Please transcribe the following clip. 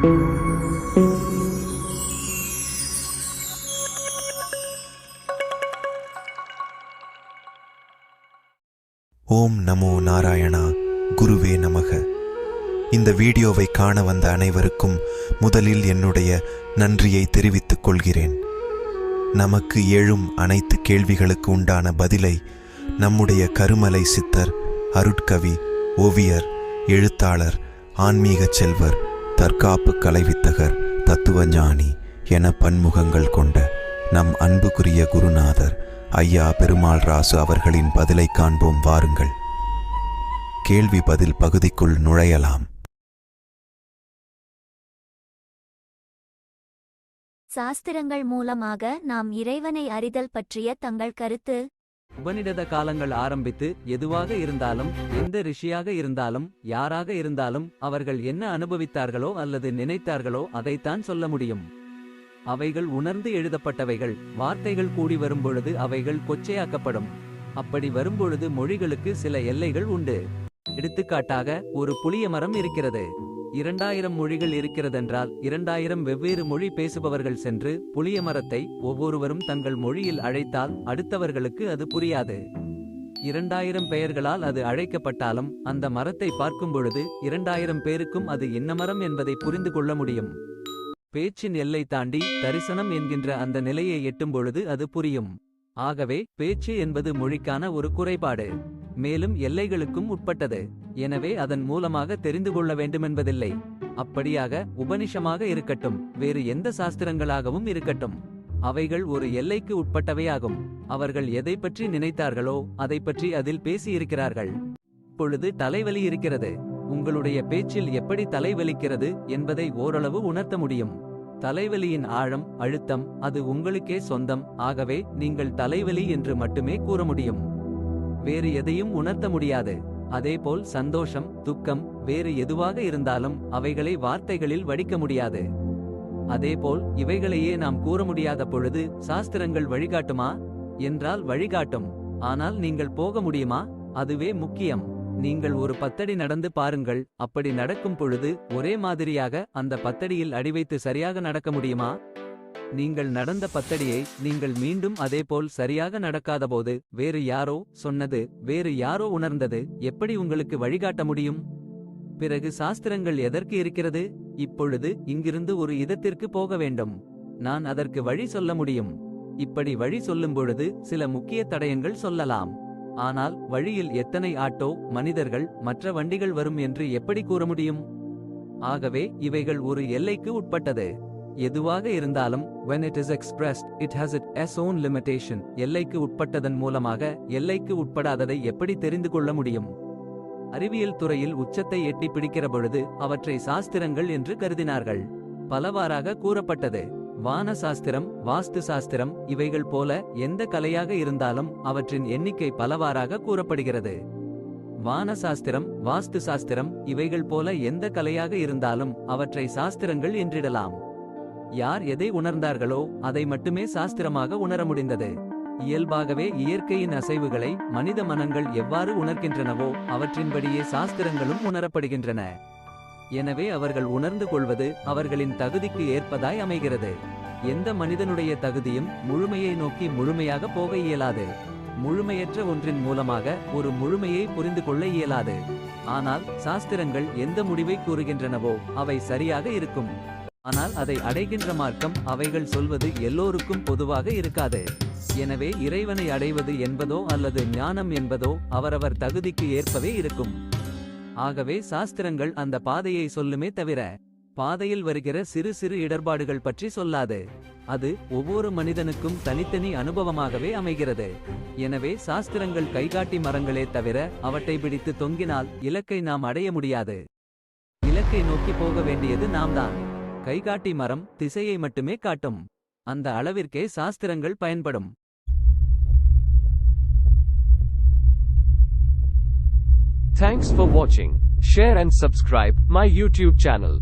ஓம் நமோ நாராயணா குருவே நமக. இந்த வீடியோவை காண வந்த அனைவருக்கும் முதலில் என்னுடைய நன்றியை தெரிவித்துக் கொள்கிறேன். நமக்கு எழும் அனைத்து கேள்விகளுக்கு உண்டான பதிலை நம்முடைய கருமலை சித்தர் அருட்கவி ஓவியர் எழுத்தாளர் ஆன்மீக செல்வர் தற்காப்பு கலைவித்தகர் தத்துவஞானி என பன்முகங்கள் கொண்ட நம் அன்புக்குரிய குருநாதர் ஐயா பெருமாள் ராசு அவர்களின் பதிலை காண்போம் வாருங்கள். கேள்வி பதில் பகுதிக்குள் நுழையலாம். சாஸ்திரங்கள் மூலமாக நாம் இறைவனை அறிதல் பற்றிய தங்கள் கருத்து உபநிடத காலங்கள் ஆரம்பித்து எதுவாக இருந்தாலும் எந்த ரிஷியாக இருந்தாலும் யாராக இருந்தாலும் அவர்கள் என்ன அனுபவித்தார்களோ அல்லது நினைத்தார்களோ அதைத்தான் சொல்ல முடியும். அவைகள் உணர்ந்து எழுதப்பட்டவைகள் வார்த்தைகள் கூடி வரும்பொழுது அவைகள் கொச்சையாக்கப்படும். அப்படி வரும்பொழுது மொழிகளுக்கு சில எல்லைகள் உண்டு. எடுத்துக்காட்டாக ஒரு புளிய மரம் இருக்கிறது. இரண்டாயிரம் மொழிகள் இருக்கிறதென்றால் இரண்டாயிரம் வெவ்வேறு மொழி பேசுபவர்கள் சென்று புளிய மரத்தை ஒவ்வொருவரும் தங்கள் மொழியில் அழைத்தால் அடுத்தவர்களுக்கு அது புரியாது. இரண்டாயிரம் பெயர்களால் அது அழைக்கப்பட்டாலும் அந்த மரத்தை பார்க்கும் பொழுது இரண்டாயிரம் பேருக்கும் அது என்ன மரம் என்பதை புரிந்து கொள்ள முடியும். பேச்சின் எல்லை தாண்டி தரிசனம் என்கின்ற அந்த நிலையை எட்டும் பொழுது அது புரியும். ஆகவே பேச்சு என்பது மொழிக்கான ஒரு குறைபாடு. மேலும் எல்லைகளுக்கும் உட்பட்டது. எனவே அதன் மூலமாக தெரிந்து கொள்ள வேண்டுமென்பதில்லை. அப்படியாக உபனிஷமாக இருக்கட்டும் வேறு எந்த சாஸ்திரங்களாகவும் இருக்கட்டும். அவைகள் ஒரு எல்லைக்கு உட்பட்டவையாகும். அவர்கள் எதை பற்றி நினைத்தார்களோ அதை பற்றி அதில் பேசியிருக்கிறார்கள். இப்பொழுது தலைவலி இருக்கிறது. உங்களுடைய பேச்சில் எப்படி தலைவலிக்கிறது என்பதை ஓரளவு உணர்த்த முடியும். தலைவலியின் ஆழம் அழுத்தம் அது உங்களுக்கே சொந்தம். ஆகவே நீங்கள் தலைவலி என்று மட்டுமே கூற முடியும். வேறு எதையும் உணர்த்த முடியாது. அதேபோல் சந்தோஷம் துக்கம் வேறு எதுவாக இருந்தாலும் அவைகளை வார்த்தைகளில் வடிக்க முடியாது. அதேபோல் இவைகளையே நாம் கூற முடியாத பொழுது சாஸ்திரங்கள் வழிகாட்டுமா? என்றால் வழிகாட்டும். ஆனால் நீங்கள் போக முடியுமா? அதுவே முக்கியம். நீங்கள் ஒரு பத்தடி நடந்து பாருங்கள். அப்படி நடக்கும் பொழுது ஒரே மாதிரியாக அந்த பத்தடியில் அடிவைத்து சரியாக நடக்க முடியுமா? நீங்கள் நடந்த பத்தடியை நீங்கள் மீண்டும் அதேபோல் சரியாக நடக்காதபோது வேறு யாரோ சொன்னது வேறு யாரோ உணர்ந்தது எப்படி உங்களுக்கு வழிகாட்ட முடியும்? பிறகு சாஸ்திரங்கள் எதற்கு இருக்கிறது? இப்பொழுது இங்கிருந்து ஒரு இதத்திற்கு போக வேண்டும். நான் அதற்கு வழி சொல்ல முடியும். இப்படி வழி சொல்லும் பொழுது சில முக்கிய தடயங்கள் சொல்லலாம். ஆனால் வழியில் எத்தனை ஆட்டோ மனிதர்கள் மற்ற வண்டிகள் வரும் என்று எப்படி கூற முடியும்? ஆகவே இவைகள் ஒரு எல்லைக்கு உட்பட்டது. எதுவாக இருந்தாலும் when it is expressed it has its own limitation. எல்லைக்கு உட்பட்டதன் மூலமாக எல்லைக்கு உட்படாததை எப்படி தெரிந்து கொள்ள முடியும்? அறிவியல் துறையில் உச்சத்தை எட்டி பிடிக்கிற பொழுது அவற்றை சாஸ்திரங்கள் என்று கருதினார்கள். பலவாறாக கூறப்பட்டது. வான சாஸ்திரம் வாஸ்து சாஸ்திரம் இவைகள் போல எந்த கலையாக இருந்தாலும் அவற்றின் எண்ணிக்கை பலவாறாக கூறப்படுகிறது. வான சாஸ்திரம் வாஸ்து சாஸ்திரம் இவைகள் போல எந்த கலையாக இருந்தாலும் அவற்றை சாஸ்திரங்கள் என்றிடலாம். யார் எதை உணர்ந்தார்களோ அதை மட்டுமே சாஸ்திரமாக உணர முடிந்தது. இயல்பாகவே இயற்கையின் அசைவுகளை மனித மனங்கள் எவ்வாறு உணர்கின்றனவோ அவற்றின்படியே சாஸ்திரங்களும் உணரப்படுகின்றன. எனவே அவர்கள் உணர்ந்து கொள்வது அவர்களின் தகுதிக்கு ஏற்பதாய் அமைகிறது. எந்த மனிதனுடைய தகுதியும் முழுமையை நோக்கி முழுமையாக போக இயலாது. முழுமையற்ற ஒன்றின் மூலமாக ஒரு முழுமையை புரிந்து கொள்ள இயலாது. ஆனால் சாஸ்திரங்கள் எந்த முடிவை கூறுகின்றனவோ அவை சரியாக இருக்கும். ஆனால் அதை அடைகின்ற மார்க்கம் அவைகள் சொல்வது எல்லோருக்கும் பொதுவாக இருக்காது. எனவே இறைவனை அடைவது என்பதோ அல்லது ஞானம் என்பதோ அவரவர் தகுதிக்கு ஏற்பவே இருக்கும். ஆகவே சாஸ்திரங்கள் அந்த பாதையை சொல்லுமே தவிர பாதையில் வருகிற சிறு சிறு இடர்பாடுகள் பற்றி சொல்லாது. அது ஒவ்வொரு மனிதனுக்கும் தனித்தனி அனுபவமாகவே அமைகிறது. எனவே சாஸ்திரங்கள் கைகாட்டி மரங்களே தவிர அவற்றை பிடித்து தொங்கினால் இலக்கை நாம் அடைய முடியாது. இலக்கை நோக்கி போக வேண்டியது நாம்தான். கைகாட்டி மரம் திசையை மட்டுமே காட்டும் அந்த அளவிற்கே சாஸ்திரங்கள் பயன்படும் Thanks for watching. Share and subscribe my YouTube channel.